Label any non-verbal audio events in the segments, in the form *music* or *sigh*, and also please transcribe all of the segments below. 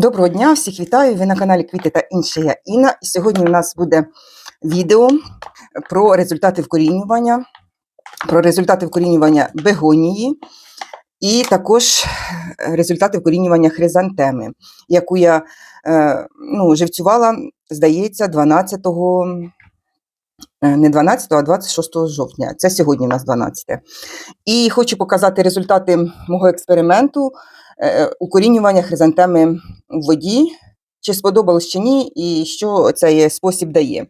Доброго дня, всіх вітаю! Ви на каналі Квіти та інше я Інна. І сьогодні у нас буде відео про результати вкорінювання, про результати вкорінювання бегонії і також результати вкорінювання хризантеми, яку я е, ну, живцювала, здається, 12 е, не 12, а 26 жовтня. Це сьогодні у нас 12. І хочу показати результати мого експерименту укорінювання хризантеми в воді, чи сподобалось чи ні, і що цей спосіб дає.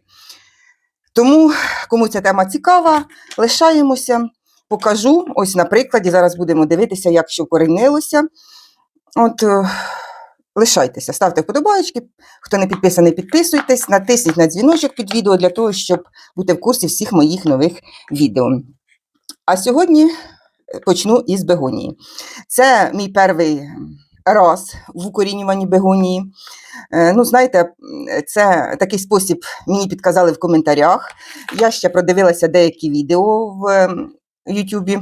Тому, кому ця тема цікава, лишаємося, покажу. Ось на прикладі. Зараз будемо дивитися, як що коренилося. От, е, лишайтеся, ставте вподобайки. Хто не підписаний, підписуйтесь, натисніть на дзвіночок під відео для того, щоб бути в курсі всіх моїх нових відео. А сьогодні е, почну із бегонії. Це мій перший раз в укорінюванні бегонії. Е, Ну, знаєте, це такий спосіб мені підказали в коментарях. Я ще продивилася деякі відео в ем, Ютубі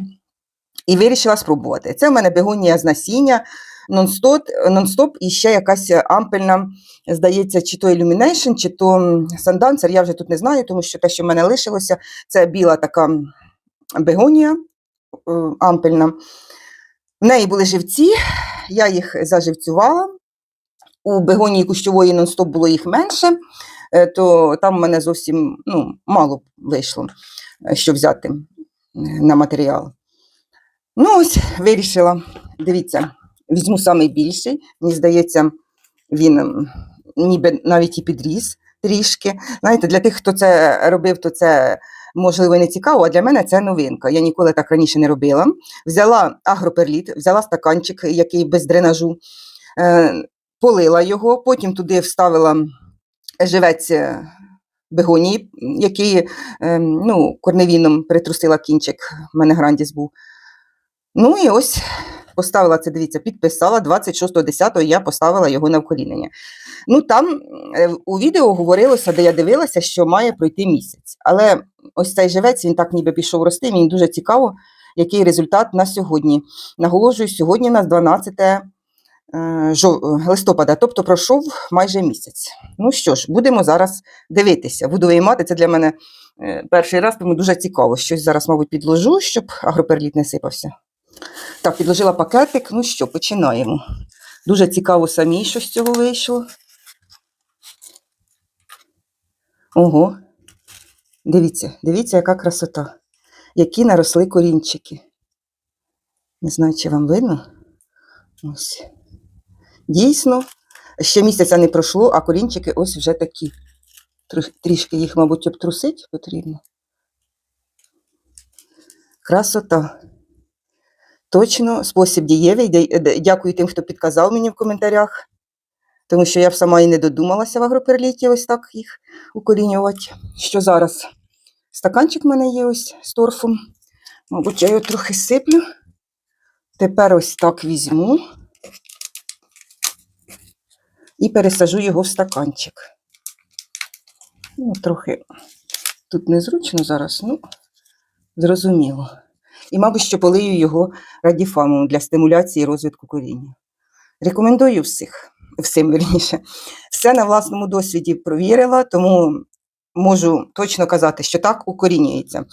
і вирішила спробувати. Це в мене бегонія з насіння, нон-стоп, нон-стоп і ще якась ампельна, здається, чи то Illumination, чи то Sundancer, я вже тут не знаю, тому що те, що в мене лишилося, це біла така бегонія ампельна. В неї були живці, я їх заживцювала. У бегонії кущової нон-стоп було їх менше, е, то там в мене зовсім ну, мало вийшло, е, що взяти е, на матеріал. Ну, ось вирішила. Дивіться, візьму самий більший. Мені здається, він ніби навіть і підріс трішки. Знаєте, для тих, хто це робив, то це можливо не цікаво, а для мене це новинка. Я ніколи так раніше не робила. Взяла агроперліт, взяла стаканчик, який без дренажу, е, полила його, потім туди вставила живець е, бегонії, який е, ну, корневіном притрусила кінчик, в мене грандіс був. Ну і ось поставила це, дивіться, підписала 26.10 я поставила його на вкорінення. Ну там е, у відео говорилося, де я дивилася, що має пройти місяць. Але ось цей живець він так ніби пішов рости. Мені дуже цікаво, який результат на сьогодні. Наголошую, сьогодні у нас 12 е, листопада, тобто пройшов майже місяць. Ну що ж, будемо зараз дивитися. Буду виймати. Це для мене е, перший раз, тому дуже цікаво. Щось зараз, мабуть, підложу, щоб агроперліт не сипався. Так, підложила пакетик. Ну що, починаємо. Дуже цікаво самі, що з цього вийшло. Ого. Дивіться, дивіться, яка красота. Які наросли корінчики. Не знаю, чи вам видно. Ось. Дійсно, ще місяця не пройшло, а корінчики ось вже такі. Трішки їх, мабуть, обтрусити потрібно. Красота. Точно, спосіб дієвий. Дякую тим, хто підказав мені в коментарях, тому що я б сама і не додумалася в агроперліті ось так їх укорінювати. Що зараз? Стаканчик в мене є ось з торфом. Мабуть, я його трохи сиплю. Тепер ось так візьму і пересажу його в стаканчик. Ну, трохи тут незручно зараз, ну, зрозуміло. І, мабуть, що полию його радіфамом для стимуляції розвитку коріння. Рекомендую всіх, всім верніше. Все на власному досвіді провірила, тому можу точно казати, що так укорінюється.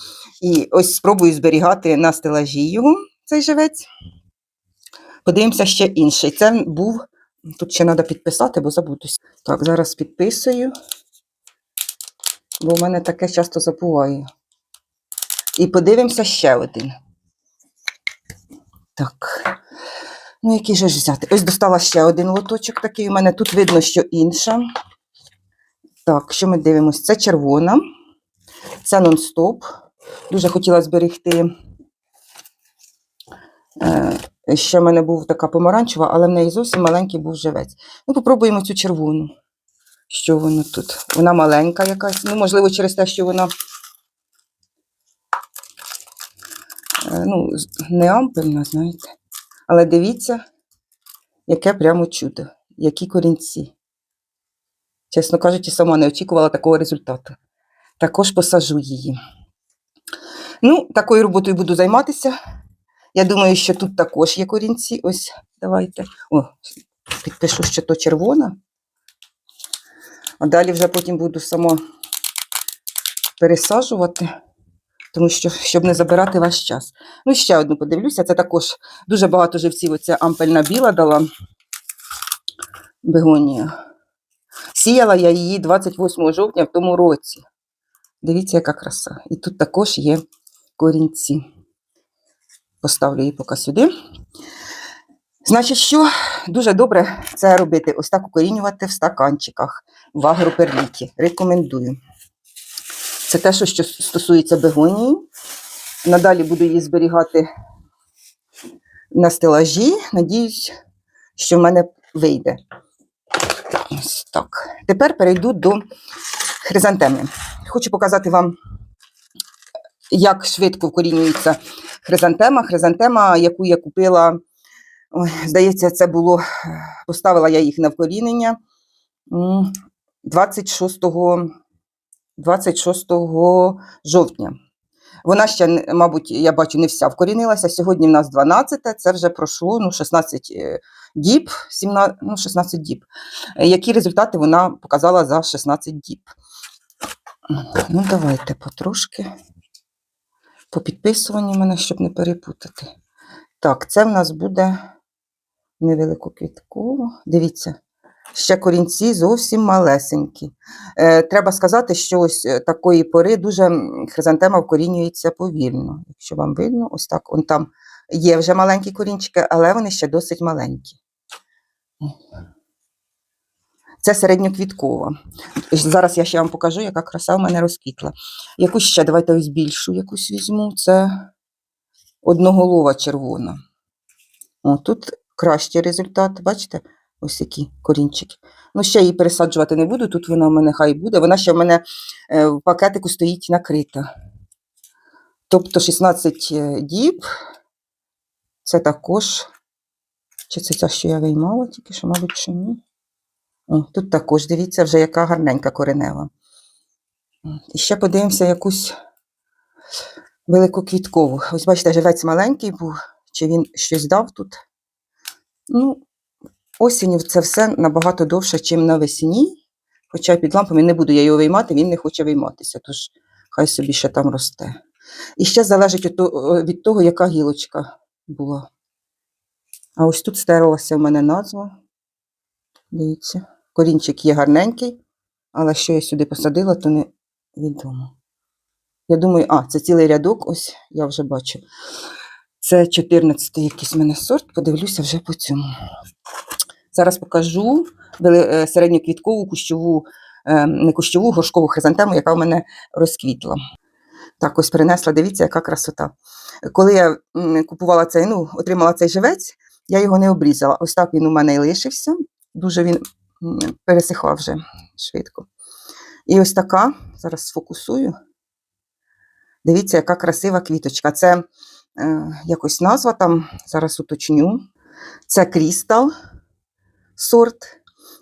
І ось спробую зберігати на стелажі його, цей живець. Подивимося ще інший. Це був. Тут ще треба підписати, бо забудусь. Так, зараз підписую, бо в мене таке часто забуваю. І подивимося ще один. Так. Ну, який же ж взяти? Ось достала ще один лоточок такий. У мене тут видно, що інша. Так, що ми дивимося? Це червона, це нон-стоп. Дуже хотіла зберегти. Е, ще в мене був така помаранчева, але в неї зовсім маленький був живець. Ну, попробуємо цю червону. Що воно тут? Вона маленька якась. Ну, можливо, через те, що вона е, ну, не ампельна, знаєте. Але дивіться, яке прямо чудо, які корінці. Чесно кажучи, сама не очікувала такого результату. Також посажу її. Ну, такою роботою буду займатися. Я думаю, що тут також є корінці. Ось, давайте. О, підпишу, що то червона. А далі вже потім буду само пересаджувати, тому що, щоб не забирати ваш час. Ну, ще одну подивлюся. Це також дуже багато живців. Оця ампельна біла дала бегонія. Сіяла я її 28 жовтня в тому році. Дивіться, яка краса. І тут також є корінці. Поставлю її поки сюди. Значить, що дуже добре це робити, ось так укорінювати в стаканчиках в агроперліті. Рекомендую. Це те, що стосується бегонії. Надалі буду її зберігати на стелажі. Надіюсь, що в мене вийде. Ось так. Тепер перейду до хризантеми. Хочу показати вам, як швидко вкорінюється хризантема. Хризантема, яку я купила, ой, здається, це було, поставила я їх на вкорінення м, 26, 26 жовтня. Вона ще, мабуть, я бачу, не вся вкорінилася. Сьогодні в нас 12, це вже пройшло ну, 16 е, діб, 17, ну, 16 діб. Які результати вона показала за 16 діб? Ну, давайте потрошки. По підписуванню мене, щоб не перепутати. Так, це в нас буде невеликоквітково. Дивіться, ще корінці зовсім малесенькі. Е, треба сказати, що ось е, такої пори дуже хризантема вкорінюється повільно. Якщо вам видно, ось так. Он там є вже маленькі корінчики, але вони ще досить маленькі. Це середньоквіткова. Зараз я ще вам покажу, яка краса в мене розквітла. Якусь ще, давайте ось більшу якусь візьму. Це одноголова червона. О, тут кращий результат. Бачите? Ось які корінчики. Ну, ще її пересаджувати не буду. Тут вона в мене хай буде. Вона ще в мене е, в пакетику стоїть накрита. Тобто 16 е, діб. Це також. Чи це ця, що я виймала, тільки що, мабуть, що ні. О, тут також, дивіться, вже яка гарненька коренева. І ще подивимося якусь великоквіткову. Ось бачите, живець маленький був, чи він щось дав тут. Ну, осінню це все набагато довше, ніж навесні. Хоча під лампами не буду я його виймати, він не хоче вийматися, тож хай собі ще там росте. І ще залежить від того, яка гілочка була. А ось тут стерлася в мене назва. Дивіться. Корінчик є гарненький, але що я сюди посадила, то не відомо. Я думаю, а, це цілий рядок, ось я вже бачу. Це 14-й якийсь в мене сорт, подивлюся вже по цьому. Зараз покажу е, середньоквіткову кущову, е, не кущову, горшкову хризантему, яка в мене розквітла. Так, ось принесла, дивіться, яка красота. Коли я купувала цей, ну, отримала цей живець, я його не обрізала. Ось так він у мене і лишився. Дуже він пересихав вже швидко. І ось така, зараз сфокусую. Дивіться, яка красива квіточка. Це е, якось назва там, зараз уточню. Це крістал сорт,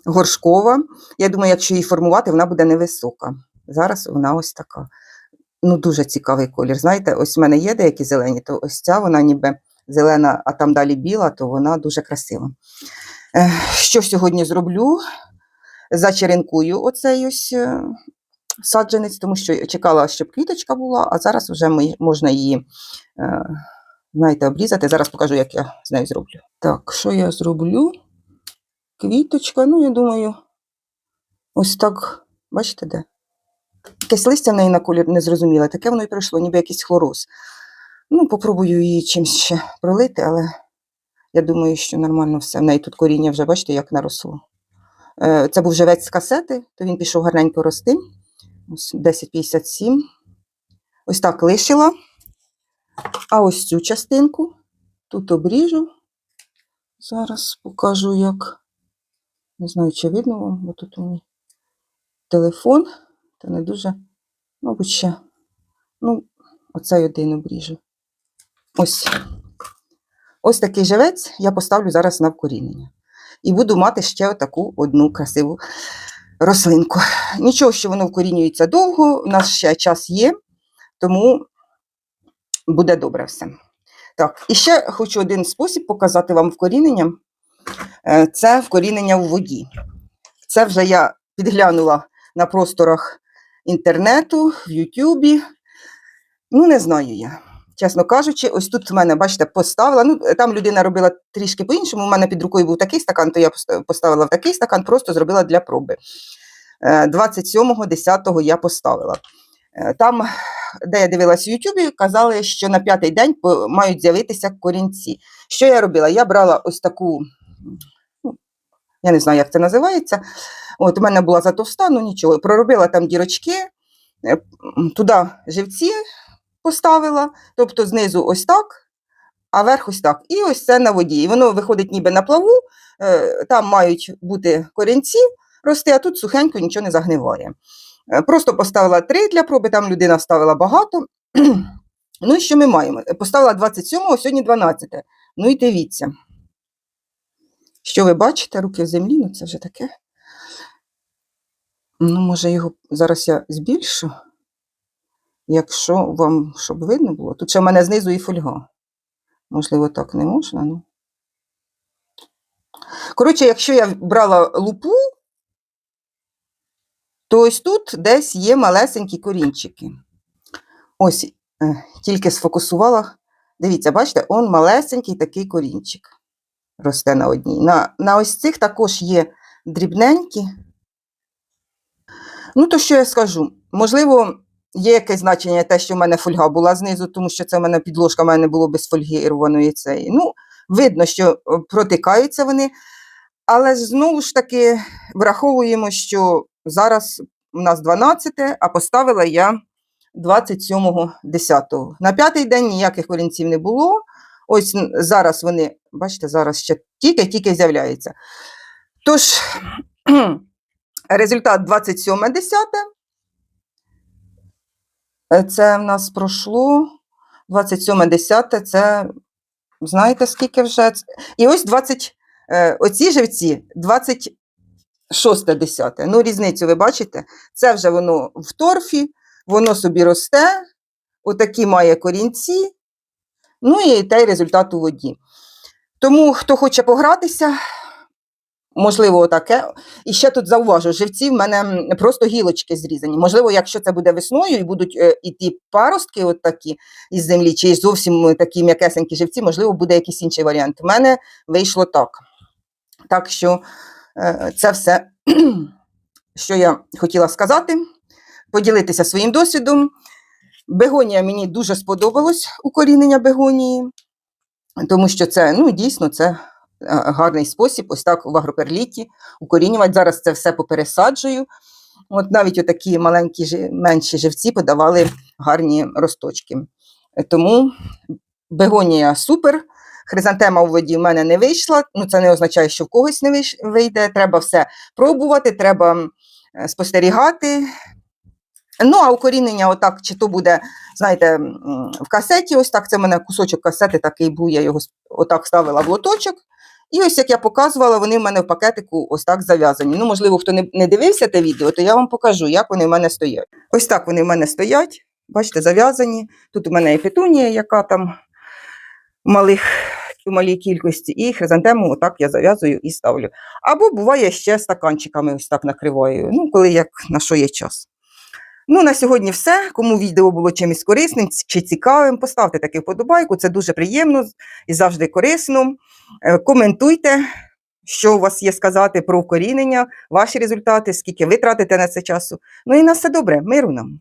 горшкова. Я думаю, якщо її формувати, вона буде невисока. Зараз вона ось така. Ну, дуже цікавий колір. Знаєте, ось в мене є деякі зелені, то ось ця вона ніби зелена, а там далі біла, то вона дуже красива. Що сьогодні зроблю? Зачеренкую оцей ось е, саджанець, тому що чекала, щоб квіточка була, а зараз вже можна її, е, знаєте, обрізати. Зараз покажу, як я з нею зроблю. Так, що я зроблю? Квіточка, ну, я думаю, ось так, бачите, де? Якесь листя в неї на колір незрозуміле, таке воно і прийшло, ніби якийсь хлороз. Ну, попробую її чимось ще пролити, але я думаю, що нормально все. В неї тут коріння вже, бачите, як наросло. Е, Це був живець з касети, то він пішов гарненько рости. Ось 1057. Ось так лишила. А ось цю частинку тут обріжу. Зараз покажу, як. Не знаю, чи видно вам, бо тут у мене телефон, та не дуже, мабуть, ще. Ну, оцей один обріжу. Ось. Ось такий живець я поставлю зараз на вкорінення. І буду мати ще таку одну красиву рослинку. Нічого, що воно вкорінюється довго, у нас ще час є, тому буде добре все. Так, і ще хочу один спосіб показати вам вкорінення. Е, Це вкорінення у воді. Це вже я підглянула на просторах інтернету, в Ютубі. Ну, не знаю я. Чесно кажучи, ось тут в мене, бачите, поставила. Ну, там людина робила трішки по-іншому. У мене під рукою був такий стакан, то я поставила в такий стакан, просто зробила для проби. Е, 27.10 я поставила. Е, Там, де я дивилась в Ютубі, казали, що на п'ятий день мають з'явитися корінці. Що я робила? Я брала ось таку, я не знаю, як це називається. От у мене була затовста, ну нічого. Проробила там дірочки, е, туди живці поставила, тобто знизу ось так, а верх ось так. І ось це на воді. І воно виходить ніби на плаву, е, там мають бути корінці рости, а тут сухенько нічого не загниває. Е, Просто поставила три для проби, там людина ставила багато. *clears throat* Ну і що ми маємо? Поставила 27-го, сьогодні 12. Ну і дивіться. Що ви бачите, руки в землі, ну це вже таке. Ну, може, його зараз я збільшу, якщо вам, щоб видно було. Тут ще в мене знизу і фольга. Можливо, так не можна. Ну. Коротше, якщо я брала лупу, то ось тут десь є малесенькі корінчики. Ось, е, тільки сфокусувала. Дивіться, бачите, он малесенький такий корінчик росте на одній. На, на ось цих також є дрібненькі. Ну, то що я скажу? Можливо, є якесь значення те, що в мене фольга була знизу, тому що це в мене підложка, в мене було без фольги рваної цієї. Ну, видно, що е, протикаються вони. Але знову ж таки враховуємо, що зараз у нас 12, а поставила я 27.10. На п'ятий день ніяких корінців не було. Ось зараз вони, бачите, зараз ще тільки-тільки з'являються. Тож, *clears throat* результат 27.10. Е, Це в нас пройшло 27.10. Це знаєте, скільки вже? І ось 20, е, оці живці 26.10. Ну, різницю ви бачите? Це вже воно в торфі, воно собі росте, отакі має корінці, ну і той результат у воді. Тому, хто хоче погратися, можливо, отаке. І ще тут зауважу, живці в мене просто гілочки зрізані. Можливо, якщо це буде весною і будуть е, іти паростки от такі із землі, чи зовсім е, такі м'якесенькі живці, можливо, буде якийсь інший варіант. У мене вийшло так. Так що е, це все, *clears throat* що я хотіла сказати, поділитися своїм досвідом. Бегонія мені дуже сподобалось укорінення бегонії, тому що це ну, дійсно це е, гарний спосіб, ось так в агроперліті укорінювати. Зараз це все попересаджую. От навіть отакі маленькі менші живці подавали гарні росточки. Тому бегонія супер. Хризантема у воді в мене не вийшла. Ну, це не означає, що в когось не вийде. Треба все пробувати, треба спостерігати. Ну, а укорінення, отак, чи то буде, знаєте, в касеті, ось так, це в мене кусочок касети такий був, я його отак ставила в лоточок. І ось як я показувала, вони в мене в пакетику ось так зав'язані. Ну, можливо, хто не, дивився те відео, то я вам покажу, як вони в мене стоять. Ось так вони в мене стоять, бачите, зав'язані. Тут у мене і петунія, яка там в малих, в малій кількості, і хризантему отак я зав'язую і ставлю. Або буває ще стаканчиками ось так накриваю, ну, коли як на що є час. Ну, на сьогодні все. Кому відео було чимось корисним чи цікавим, поставте таки вподобайку, це дуже приємно і завжди корисно. Е, Коментуйте, що у вас є сказати про укорінення, ваші результати, скільки ви тратите на це часу. Ну і на все добре, миру нам.